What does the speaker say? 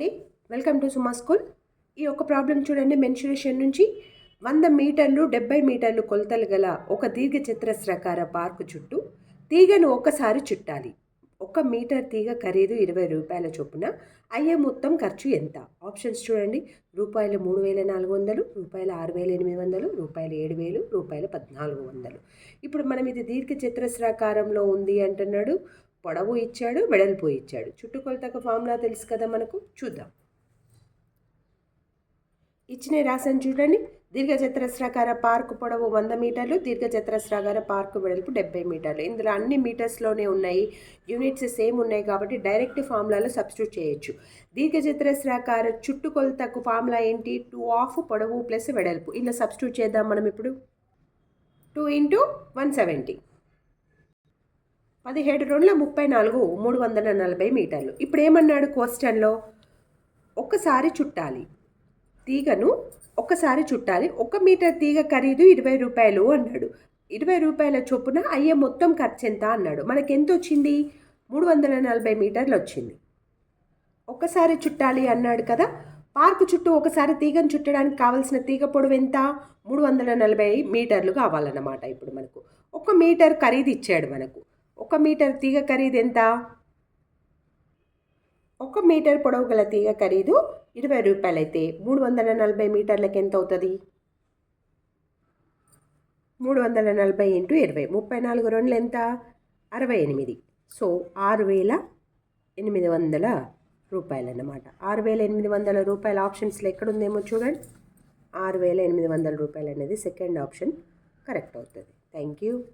అండి. Welcome to Suma school ఈ ఒక ప్రాబ్లం చూడండి మెన్సురేషన్ నుంచి వంద మీటర్లు డెబ్బై మీటర్లు కొలతలు గల ఒక దీర్ఘ చతురస్రాకార పార్కు చుట్టూ తీగను ఒకసారి చుట్టాలి. ఒక మీటర్ తీగ ఖరీదు ఇరవై రూపాయల చొప్పున. అయ్యే మొత్తం ఖర్చు ఎంత? ఆప్షన్స్ చూడండి. రూపాయలు మూడు వేల నాలుగు వందలు రూపాయలు ఆరు వేల ఎనిమిది వందలు రూపాయలు ఏడు వేలు రూపాయలు పద్నాలుగు వందలు. ఇప్పుడు మనం ఇది దీర్ఘ చతురస్రాకారంలో ఉంది అంటున్నాడు. పొడవు ఇచ్చాడు వెడల్పు ఇచ్చాడు. చుట్టుకొలతకు ఫార్ములా తెలుసు కదా మనకు? చూద్దాం. ఇచ్చిన రాసాను చూడండి. దీర్ఘచతురస్రాకార పార్కు పొడవు వంద మీటర్లు దీర్ఘచతురస్రాకార పార్కు వెడల్పు డెబ్బై మీటర్లు. ఇందులో అన్ని మీటర్స్లోనే ఉన్నాయి. యూనిట్స్ సేమ్ ఉన్నాయి కాబట్టి డైరెక్ట్ ఫార్ములాలో సబ్స్టిట్యూట్ చేయొచ్చు. దీర్ఘచతురస్రాకార చుట్టుకొలతకు ఫార్ములా ఏంటి? టూ ఆఫ్ పొడవు ప్లస్ వెడల్పు. ఇలా సబ్స్టిట్యూట్ చేద్దాం మనం ఇప్పుడు. Two into one seventy. పదిహేడు రెండుల ముప్పై నాలుగు మూడు వందల నలభై మీటర్లు. ఇప్పుడు ఏమన్నాడు క్వశ్చన్లో? ఒక్కసారి చుట్టాలి. తీగను ఒక్కసారి చుట్టాలి. ఒక మీటర్ తీగ ఖరీదు ఇరవై రూపాయలు అన్నాడు. ఇరవై రూపాయల చొప్పున అయ్యే మొత్తం ఖర్చు ఎంత అన్నాడు. మనకి ఎంత వచ్చింది? మూడు వందల నలభై మీటర్లు వచ్చింది. ఒక్కసారి చుట్టాలి అన్నాడు కదా. పార్కు చుట్టూ ఒకసారి తీగను చుట్టడానికి కావాల్సిన తీగ పొడవు ఎంత? మూడు వందల నలభై మీటర్లు కావాలన్నమాట ఇప్పుడు మనకు. ఒక మీటర్ ఖరీదు ఇచ్చాడు మనకు. ఒక మీటర్ తీగ ఖరీదు ఎంత? ఒక మీటర్ పొడవు గల తీగ ఖరీదు ఇరవై రూపాయలైతే మూడు వందల నలభై మీటర్లకు ఎంత అవుతుంది? మూడు వందల నలభై ఇంటూ ఇరవై ముప్పై నాలుగు రెండులు ఎంత? అరవై ఎనిమిది. సో ఆరు వేల ఎనిమిది వందల రూపాయలు అన్నమాట. ఆరు వేల ఎనిమిది వందల రూపాయల ఆప్షన్స్లో ఎక్కడుందేమో చూడండి. ఆరు వేల ఎనిమిది వందల రూపాయలు అనేది సెకండ్ ఆప్షన్ కరెక్ట్ అవుతుంది. Thank you.